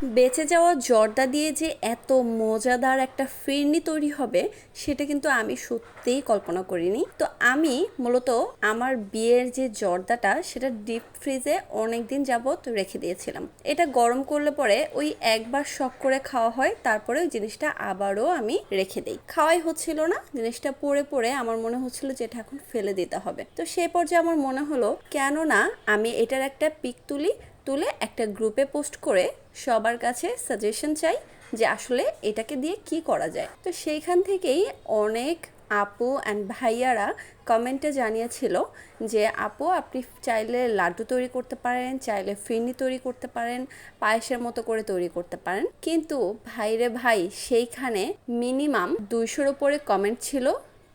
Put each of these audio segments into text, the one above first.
বেঁচে যাওয়া জর্দা দিয়ে যে এত মজাদার একটা ফিরনি তৈরি হবে, সেটা কিন্তু আমি সত্যিই কল্পনা করিনি। তো আমি মূলত আমার বিয়ের যে জর্দাটা, সেটা ডিপ ফ্রিজে অনেক দিন যাবত রেখে দিয়েছিলাম। এটা গরম করলে পরে ওই একবার শখ করে খাওয়া হয়, তারপরে ওই জিনিসটা আবারও আমি রেখে দিই। খাওয়াই হচ্ছিল না, জিনিসটা পরে পরে আমার মনে হচ্ছিল যে এটা এখন ফেলে দিতে হবে। তো সে পর্যায়ে আমার মনে হলো কেন না আমি এটার একটা পিক তুলি তুলে একটা গ্রুপে পোস্ট করে সবার কাছে সাজেশন চাই যে আসলে এটাকে দিয়ে কি করা যায়। তো সেইখান থেকেই অনেক আপু অ্যান্ড ভাইয়ারা কমেন্টে জানিয়েছিল যে, আপু, আপনি চাইলে লাড্ডু তৈরি করতে পারেন, চাইলে ফিরনি তৈরি করতে পারেন, পায়েসের মতো করে তৈরি করতে পারেন। কিন্তু ভাইরে ভাই, সেইখানে মিনিমাম দুইশোর উপরে কমেন্ট ছিল।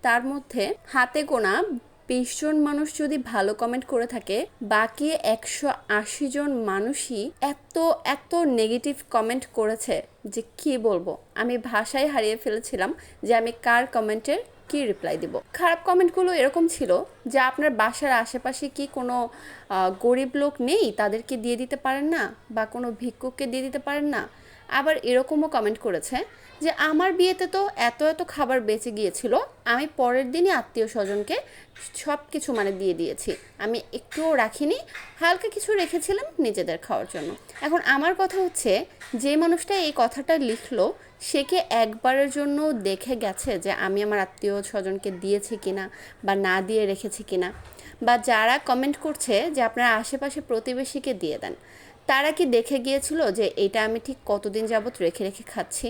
তার মধ্যে হাতে গোনা বিশ জন মানুষ যদি ভালো কমেন্ট করে থাকে, বাকি একশো আশি জন মানুষই এত এত নেগেটিভ কমেন্ট করেছে যে কি বলব? আমি ভাষায় হারিয়ে ফেলেছিলাম যে আমি কার কমেন্টের কি রিপ্লাই দিব। খারাপ কমেন্টগুলো এরকম ছিল যে আপনার বাসার আশেপাশে কি কোনো গরিব লোক নেই? তাদেরকে দিয়ে দিতে পারেন না? বা কোনো ভিক্ষুককে দিয়ে দিতে পারেন না? আবার এরকমও কমেন্ট করেছে যে, আমার বিয়েতে তো এত এত খাবার বেঁচে গিয়েছিল, আমি পরের দিনই আত্মীয় স্বজনকে সব কিছু মানে দিয়ে দিয়েছি। আমি একটুও রাখিনি, হালকা কিছু রেখেছিলাম নিজেদের খাওয়ার জন্য। এখন আমার কথা হচ্ছে, যে মানুষটা এই কথাটা লিখলো, সে কি একবারের জন্য দেখে গেছে যে, আমি আমার আত্মীয় স্বজনকে দিয়েছি কিনা বা না দিয়ে রেখেছি কিনা? বা যারা কমেন্ট করছে যে, আপনার আশেপাশে প্রতিবেশীকে দিয়ে দেন। তারা কি দেখে গিয়েছিল যে এটা আমি ঠিক কতদিন যাবত রেখে রেখে খাচ্ছি?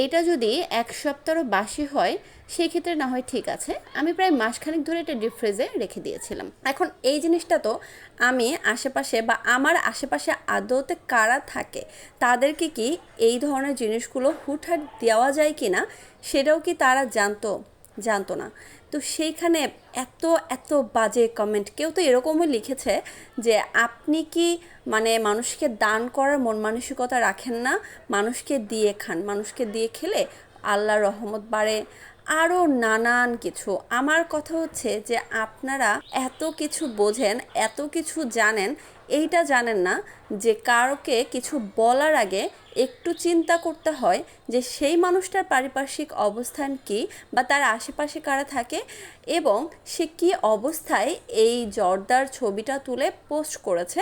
এইটা যদি এক সপ্তাহও বাসি হয় সেই ক্ষেত্রে না হয় ঠিক আছে। আমি প্রায় মাসখানেক ধরে এটা ডিপ ফ্রিজে রেখে দিয়েছিলাম। এখন এই জিনিসটা তো আমি আশেপাশে বা আমার আশেপাশে আদৌতে কারা থাকে, তাদেরকে কি এই ধরনের জিনিসগুলো হুটহাট দেওয়া যায় কি না সেটাও কি তারা জানতো? জানতো না। তো সেইখানে এত এত বাজে কমেন্ট কেউ তো এরকমই লিখেছে যে আপনি কি মানে মানুষকে দান করার মন মানসিকতা রাখেন না? মানুষকে দিয়ে খান। মানুষকে দিয়ে খেলে আল্লাহ রহমত বাড়ে। আরও নানান কিছু। আমার কথা হচ্ছে যে আপনারা এত কিছু বোঝেন, এত কিছু জানেন এইটা জানেন না যে কারোকে কিছু বলার আগে একটু চিন্তা করতে হয় যে সেই মানুষটার পারিপার্শ্বিক অবস্থান কি বা তার আশেপাশে কারা থাকে এবং সে কি অবস্থায় এই জর্দার ছবিটা তুলে পোস্ট করেছে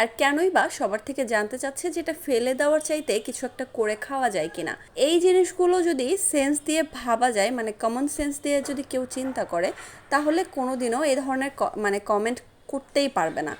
আর কেনই বা সবার থেকে জানতে চাচ্ছে যেটা ফেলে দেওয়ার চাইতে কিছু একটা করে খাওয়া যায় কিনা। এই জিনিসগুলো যদি সেন্স দিয়ে ভাবা যায় মানে কমন সেন্স দিয়ে যদি কেউ চিন্তা করে, তাহলে কোনোদিনও এ ধরনের মানে কমেন্ট করতেই পারবে না।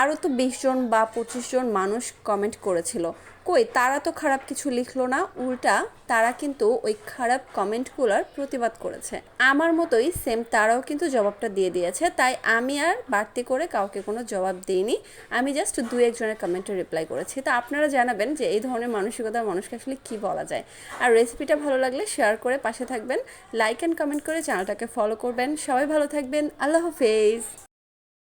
আরও তো বিশ জন বা পঁচিশ জন মানুষ কমেন্ট করেছিল। কই, তারা তো খারাপ কিছু লিখলো না, উল্টা তারা কিন্তু ওই খারাপ কমেন্টগুলোর প্রতিবাদ করেছে। আমার মতোই সেম তারাও কিন্তু জবাবটা দিয়ে দিয়েছে, তাই আমি আর বাড়তি করে কাউকে কোনো জবাব দিইনি। আমি জাস্ট দু একজনের কমেন্টে রিপ্লাই করেছি। তো আপনারা জানাবেন যে এই ধরনের মানসিকতার মানুষকে আসলে কী বলা যায়। আর রেসিপিটা ভালো লাগলে শেয়ার করে পাশে থাকবেন। লাইক অ্যান্ড কমেন্ট করে চ্যানেলটাকে ফলো করবেন। সবাই ভালো থাকবেন। আল্লাহ হাফেজ।